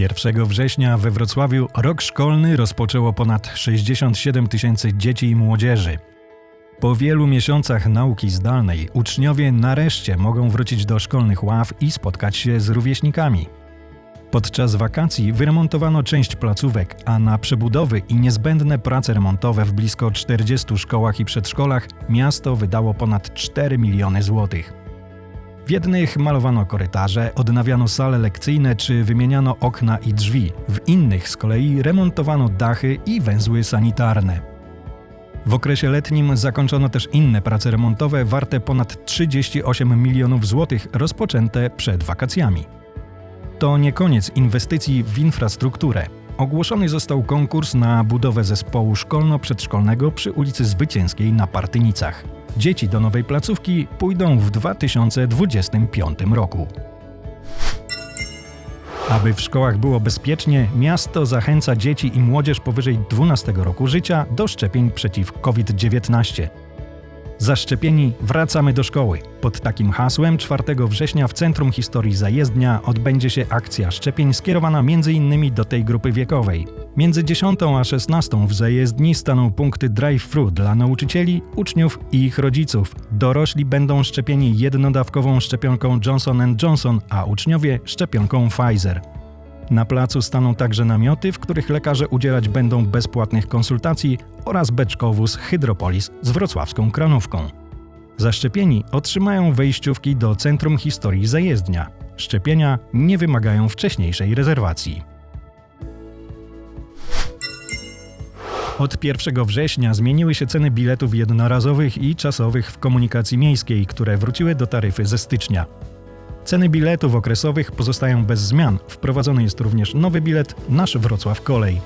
1 września we Wrocławiu rok szkolny rozpoczęło ponad 67 tysięcy dzieci i młodzieży. Po wielu miesiącach nauki zdalnej uczniowie nareszcie mogą wrócić do szkolnych ław i spotkać się z rówieśnikami. Podczas wakacji wyremontowano część placówek, a na przebudowy i niezbędne prace remontowe w blisko 40 szkołach i przedszkolach miasto wydało ponad 4 miliony złotych. W jednych malowano korytarze, odnawiano sale lekcyjne czy wymieniano okna i drzwi, w innych z kolei remontowano dachy i węzły sanitarne. W okresie letnim zakończono też inne prace remontowe warte ponad 38 milionów złotych rozpoczęte przed wakacjami. To nie koniec inwestycji w infrastrukturę. Ogłoszony został konkurs na budowę zespołu szkolno-przedszkolnego przy ulicy Zwycięskiej na Partynicach. Dzieci do nowej placówki pójdą w 2025 roku. Aby w szkołach było bezpiecznie, miasto zachęca dzieci i młodzież powyżej 12 roku życia do szczepień przeciw COVID-19. Zaszczepieni wracamy do szkoły. Pod takim hasłem 4 września w Centrum Historii Zajezdnia odbędzie się akcja szczepień skierowana m.in. do tej grupy wiekowej. Między 10 a 16 w zajezdni staną punkty drive-thru dla nauczycieli, uczniów i ich rodziców. Dorośli będą szczepieni jednodawkową szczepionką Johnson Johnson, a uczniowie szczepionką Pfizer. Na placu staną także namioty, w których lekarze udzielać będą bezpłatnych konsultacji oraz beczkowóz Hydropolis z wrocławską kranówką. Zaszczepieni otrzymają wejściówki do Centrum Historii Zajezdnia. Szczepienia nie wymagają wcześniejszej rezerwacji. Od 1 września zmieniły się ceny biletów jednorazowych i czasowych w komunikacji miejskiej, które wróciły do taryfy ze stycznia. Ceny biletów okresowych pozostają bez zmian. Wprowadzony jest również nowy bilet Nasz Wrocław Kolej.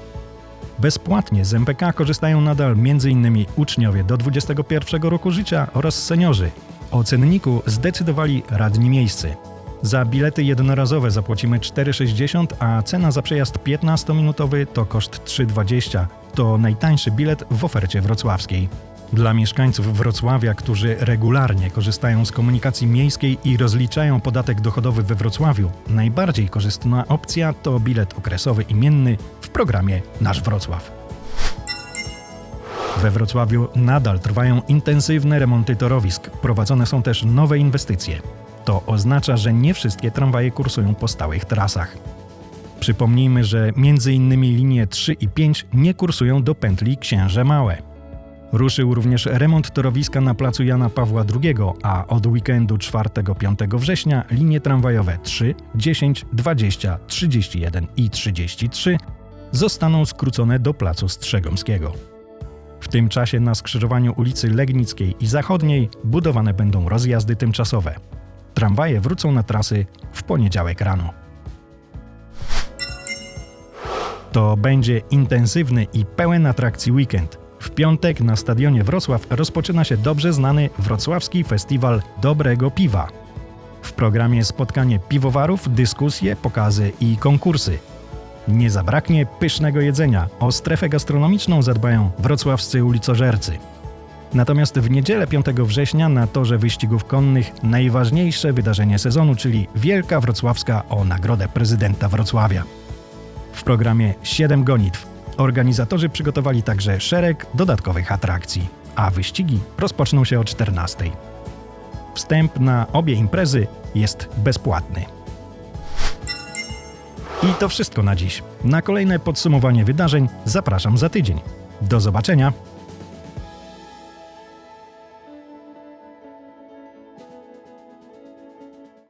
Bezpłatnie z MPK korzystają nadal m.in. uczniowie do 21 roku życia oraz seniorzy. O cenniku zdecydowali radni miejscy. Za bilety jednorazowe zapłacimy 4,60, a cena za przejazd 15-minutowy to koszt 3,20. To najtańszy bilet w ofercie wrocławskiej. Dla mieszkańców Wrocławia, którzy regularnie korzystają z komunikacji miejskiej i rozliczają podatek dochodowy we Wrocławiu, najbardziej korzystna opcja to bilet okresowy imienny w programie Nasz Wrocław. We Wrocławiu nadal trwają intensywne remonty torowisk, prowadzone są też nowe inwestycje. To oznacza, że nie wszystkie tramwaje kursują po stałych trasach. Przypomnijmy, że m.in. linie 3 i 5 nie kursują do pętli Księże Małe. Ruszył również remont torowiska na placu Jana Pawła II, a od weekendu 4-5 września linie tramwajowe 3, 10, 20, 31 i 33 zostaną skrócone do placu Strzegomskiego. W tym czasie na skrzyżowaniu ulicy Legnickiej i Zachodniej budowane będą rozjazdy tymczasowe. Tramwaje wrócą na trasy w poniedziałek rano. To będzie intensywny i pełen atrakcji weekend. W piątek na stadionie Wrocław rozpoczyna się dobrze znany wrocławski festiwal dobrego piwa. W programie spotkanie piwowarów, dyskusje, pokazy i konkursy. Nie zabraknie pysznego jedzenia. O strefę gastronomiczną zadbają wrocławscy ulicożercy. Natomiast w niedzielę 5 września na torze wyścigów konnych najważniejsze wydarzenie sezonu, czyli Wielka Wrocławska o nagrodę prezydenta Wrocławia. W programie 7 gonitw organizatorzy przygotowali także szereg dodatkowych atrakcji, a wyścigi rozpoczną się o 14. Wstęp na obie imprezy jest bezpłatny. I to wszystko na dziś. Na kolejne podsumowanie wydarzeń zapraszam za tydzień. Do zobaczenia!